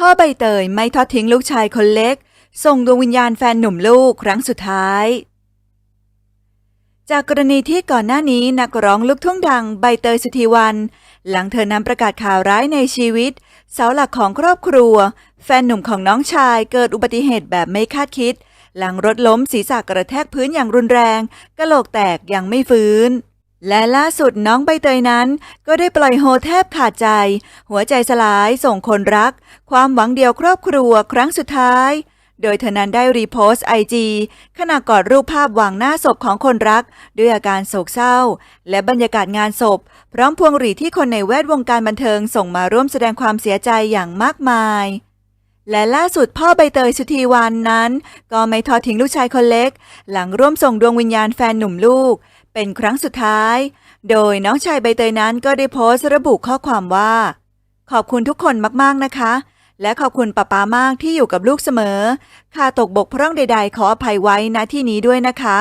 พ่อใบเตยไม่ทอดทิ้งลูกชายคนเล็ก ส่งดวงวิญญาณแฟนหนุ่มลูกครั้งสุดท้าย จากกรณีที่ก่อนหน้านี้นักร้องลูกทุ่งดังใบเตยสุธีวัน หลังเธอนำประกาศข่าวร้ายในชีวิต เสาหลักของครอบครัว แฟนหนุ่มของน้องชายเกิดอุบัติเหตุแบบไม่คาดคิด หลังรถล้มศีรษะกระแทกพื้นอย่างรุนแรงกะโหลกแตกยังไม่ฟื้น และล่าสุดน้องใบเตยนั้น ก็ได้ปล่อยโฮแทบขาดใจ หัวใจสลายส่งคนรัก ความหวังเดียวครอบครัวครั้งสุดท้าย โดยเธอนั้นได้รีโพสต์ไอจีขณะกอดรูปภาพวางหน้าศพของคนรัก ด้วยอาการโศกเศร้า และบรรยากาศงานศพ พร้อมพวงหรีดที่คนในแวดวงการบันเทิงส่งมาร่วมแสดงความเสียใจอย่างมากมายและล่าสุดพ่อใบเตยสุธีวันนั้น ก็ไม่ทอดทิ้งลูกชายคนเล็ก หลังร่วมส่งดวงวิญญาณแฟนหนุ่มลูก เป็นครั้งสุดท้าย โดยน้องชายใบเตยนั้นก็ได้โพสต์ระบุข้อความว่า ขอบคุณทุกคนมากๆนะคะ และขอบคุณป้าป้ามากที่อยู่กับลูกเสมอค่าตกบกพร่องใด ๆ ขออภัยไว้ณที่นี้ด้วยนะคะ